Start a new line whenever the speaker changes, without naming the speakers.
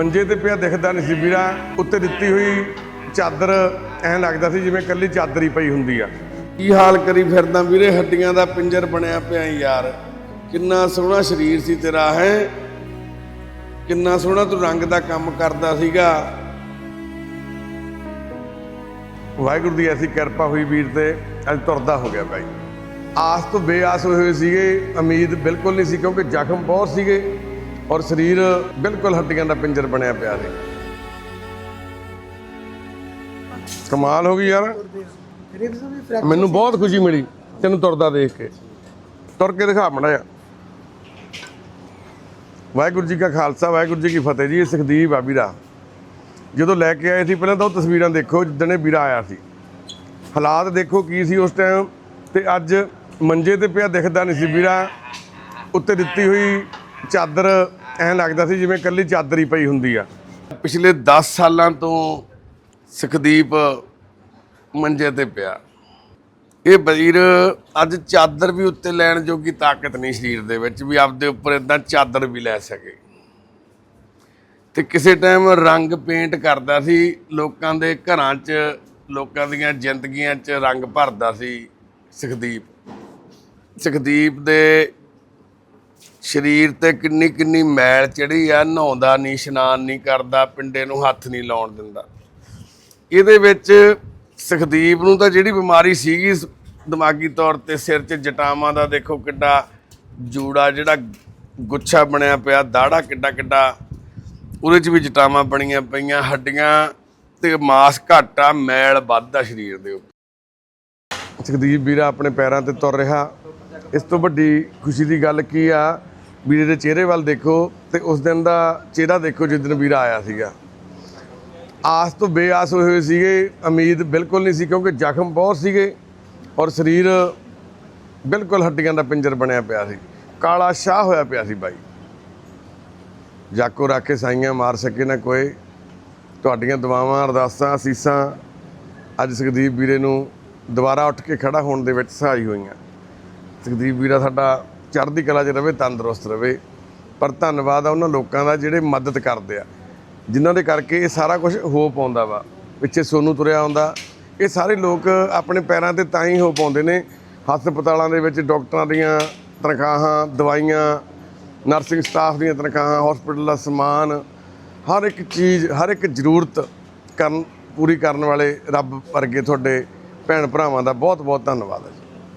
ਮੰਜੇ ਤੇ ਪਿਆ ਦਿਖਦਾ ਨਹੀਂ ਸੀ ਵੀਰਾ ਉੱਤੇ ਦਿੱਤੀ ਹੋਈ ਚਾਦਰ ਐਂ ਲੱਗਦਾ ਸੀ ਜਿਵੇਂ ਕੱਲੀ ਚਾਦਰ ਹੀ ਪਈ ਹੁੰਦੀ ਆ।
ਕੀ ਹਾਲ ਕਰੀ ਫਿਰਦਾ ਵੀਰੇ? ਹੱਡੀਆਂ ਦਾ ਪਿੰਜਰ ਬਣਿਆ ਪਿਆ ਯਾਰ। ਕਿੰਨਾ ਸੋਹਣਾ ਸਰੀਰ ਸੀ ਤੇਰਾ ਹੈ? ਕਿੰਨਾ ਸੋਹਣਾ ਤੂੰ ਰੰਗ ਦਾ ਕੰਮ ਕਰਦਾ ਸੀਗਾ।
ਵਾਹਿਗੁਰੂ ਦੀ ਐਸੀ ਕਿਰਪਾ ਹੋਈ ਵੀਰ ਤੇ ਅੱਜ ਤੁਰਦਾ ਹੋ ਗਿਆ ਬਾਈ। ਆਸ ਤੋਂ ਬੇਆਸ ਹੋਏ ਹੋਏ ਸੀਗੇ ਉਮੀਦ ਬਿਲਕੁਲ ਨਹੀਂ ਸੀ ਕਿਉਂਕਿ ਜ਼ਖਮ ਬਹੁਤ ਸੀਗੇ। ਔਰ ਸਰੀਰ ਬਿਲਕੁਲ ਹੱਡੀਆਂ ਦਾ ਪਿੰਜਰ ਬਣਿਆ ਪਿਆ ਸੀ। ਕਮਾਲ ਹੋ ਗਈ ਯਾਰ। ਮੈਨੂੰ ਬਹੁਤ ਖੁਸ਼ੀ ਮਿਲੀ ਤੈਨੂੰ ਤੁਰਦਾ ਦੇਖ ਕੇ। ਤੁਰ ਕੇ ਦਿਖਾ ਮੜਾ ਜਾ ਵਾਹਿਗੁਰੂ ਜੀ ਕਾ ਖਾਲਸਾ, ਵਾਹਿਗੁਰੂ ਜੀ ਕੀ ਫਤਿਹ ਜੀ, ਇਹ ਸੁਖਦੀਪ ਆ ਵੀਰਾ। ਜਦੋਂ ਲੈ ਕੇ ਆਏ ਸੀ, ਪਹਿਲਾਂ ਤਾਂ ਉਹ ਤਸਵੀਰਾਂ ਦੇਖੋ, ਜਿੱਦਣੇ ਵੀਰਾ ਆਇਆ ਸੀ। ਹਾਲਾਤ ਦੇਖੋ ਕੀ ਸੀ ਉਸ ਟਾਈਮ ਤੇ ਅੱਜ ਮੰਜੇ ਤੇ ਪਿਆ ਦਿਖਦਾ ਨਹੀਂ ਸੀ ਵੀਰਾ। ਉੱਤੇ ਦਿੱਤੀ ਹੋਈ ਚਾਦਰ ਐਂ ਲੱਗਦਾ ਸੀ ਜਿਵੇਂ ਕੱਲੀ ਚਾਦਰ ਹੀ ਪਈ ਹੁੰਦੀ ਆ।
ਪਿਛਲੇ 10 ਸਾਲਾਂ ਤੋਂ ਸੁਖਦੀਪ ਮੰਜੇ ਤੇ ਪਿਆ। ਇਹ ਵਜ਼ੀਰ ਅੱਜ ਚਾਦਰ ਵੀ ਉੱਤੇ ਲੈਣ ਜੋਗੀ ਤਾਕਤ ਨਹੀਂ ਸਰੀਰ ਦੇ ਵਿੱਚ ਵੀ ਆਪਦੇ ਉੱਪਰ ਇਦਾਂ ਚਾਦਰ ਵੀ ਲੈ ਸਕੇ। ਤੇ ਕਿਸੇ ਟਾਈਮ ਰੰਗ ਪੇਂਟ ਕਰਦਾ ਸੀ, ਲੋਕਾਂ ਦੇ ਘਰਾਂ 'ਚ, ਲੋਕਾਂ ਦੀਆਂ ਜ਼ਿੰਦਗੀਆਂ 'ਚ ਰੰਗ ਭਰਦਾ ਸੀ ਸੁਖਦੀਪ। ਸੁਖਦੀਪ ਦੇ ਸਰੀਰ ਤੇ ਕਿੰਨੀ ਕਿੰਨੀ ਮੈਲ ਚੜੀ ਆ, ਨਹਾਉਂਦਾ ਨਹੀਂ ਇਸ਼ਨਾਨ ਨਹੀਂ ਕਰਦਾ, ਪਿੰਡੇ ਨੂੰ ਹੱਥ ਨਹੀਂ ਲਾਉਣ ਦਿੰਦਾ। ਇਹਦੇ ਵਿੱਚ ਸੁਖਦੀਪ ਨੂੰ ਤਾਂ ਜਿਹੜੀ ਬਿਮਾਰੀ ਸੀਗੀ ਦਿਮਾਗੀ ਤੌਰ ਤੇ ਸਿਰ 'ਚ ਜਟਾਵਾਂ ਦਾ ਦੇਖੋ ਕਿੱਡਾ ਜੂੜਾ, ਜਿਹੜਾ ਗੁੱਛਾ ਬਣਿਆ ਪਿਆ ਦਾੜਾ ਕਿੱਡਾ ਕਿੱਡਾ, ਉਹਦੇ 'ਚ ਵੀ ਜਟਾਵਾਂ ਬਣੀਆਂ ਪਈਆਂ, ਹੱਡੀਆਂ ਤੇ ਮਾਸ ਘੱਟ ਆ, ਮੈਲ ਵੱਧਦਾ ਸਰੀਰ ਦੇ ਉੱਪਰ।
ਸੁਖਦੀਪ ਵੀਰਾ ਆਪਣੇ ਪੈਰਾਂ ਤੇ ਤੁਰ ਰਿਹਾ। ਇਸ ਤੋਂ ਵੱਡੀ ਖੁਸ਼ੀ ਦੀ ਗੱਲ ਕੀ ਆ? ਵੀਰੇ ਦੇ ਚਿਹਰੇ ਵੱਲ ਦੇਖੋ ਤੇ ਉਸ ਦਿਨ ਦਾ ਚਿਹਰਾ ਦੇਖੋ ਜਿਸ ਦਿਨ ਵੀਰਾ ਆਇਆ ਸੀਗਾ। ਆਸ ਤੋਂ ਬੇਆਸ ਹੋਏ ਹੋਏ ਸੀਗੇ, ਉਮੀਦ ਬਿਲਕੁਲ ਨਹੀਂ ਸੀ ਕਿਉਂਕਿ ਜ਼ਖਮ ਬਹੁਤ ਸੀਗੇ ਔਰ ਸਰੀਰ ਬਿਲਕੁਲ ਹੱਡੀਆਂ ਦਾ ਪਿੰਜਰ ਬਣਿਆ ਪਿਆ ਸੀ। ਕਾਲਾ ਸ਼ਾਹ ਹੋਇਆ ਪਿਆ ਸੀ ਬਾਈ। ਜਾਕੋ ਰੱਖ ਕੇ ਸਾਈਆਂ ਮਾਰ ਸਕੇ ਨਾ ਕੋਈ। ਤੁਹਾਡੀਆਂ ਦੁਆਵਾਂ, ਅਰਦਾਸਾਂ, ਅਸੀਸਾਂ ਅੱਜ ਸੁਖਦੀਪ ਵੀਰੇ ਨੂੰ ਦੁਬਾਰਾ ਉੱਠ ਕੇ ਖੜਾ ਹੋਣ ਦੇ ਵਿੱਚ ਸਹਾਈ ਹੋਈਆਂ। ਸੁਖਦੀਪ ਵੀਰਾ ਸਾਡਾ ਚੜ੍ਹਦੀ ਕਲਾ 'ਚ ਰਵੇ, ਤੰਦਰੁਸਤ ਰਵੇ। ਪਰ ਧੰਨਵਾਦ ਆ ਉਹਨਾਂ ਲੋਕਾਂ ਦਾ ਜਿਹੜੇ ਮਦਦ ਕਰਦੇ ਆ। ਜਿਨ੍ਹਾਂ ਦੇ ਕਰਕੇ ਇਹ ਸਾਰਾ ਕੁਝ ਹੋ ਪਾਉਂਦਾ ਵਾ। ਪਿੱਛੇ ਸੋਨੂੰ ਤੁਰਿਆ ਹੁੰਦਾ ਇਹ ਸਾਰੇ ਲੋਕ ਆਪਣੇ ਪੈਰਾਂ ਤੇ ਤਾਂ ਹੀ ਹੋ ਪਾਉਂਦੇ ਨੇ। ਹਸਪਤਾਲਾਂ ਦੇ ਵਿੱਚ ਡਾਕਟਰਾਂ ਦੀਆਂ ਤਨਖਾਹਾਂ, ਦਵਾਈਆਂ, ਨਰਸਿੰਗ ਸਟਾਫ ਦੀਆਂ ਤਨਖਾਹਾਂ ਹਸਪੀਟਲ ਦਾ ਸਮਾਨ, ਹਰ ਇੱਕ ਚੀਜ਼, ਹਰ ਇੱਕ ਜ਼ਰੂਰਤ ਕਰਨ, ਪੂਰੀ ਕਰਨ ਵਾਲੇ ਰੱਬ ਵਰਗੇ ਤੁਹਾਡੇ ਭੈਣ ਭਰਾਵਾਂ ਦਾ ਬਹੁਤ ਬਹੁਤ ਧੰਨਵਾਦ ਹੈ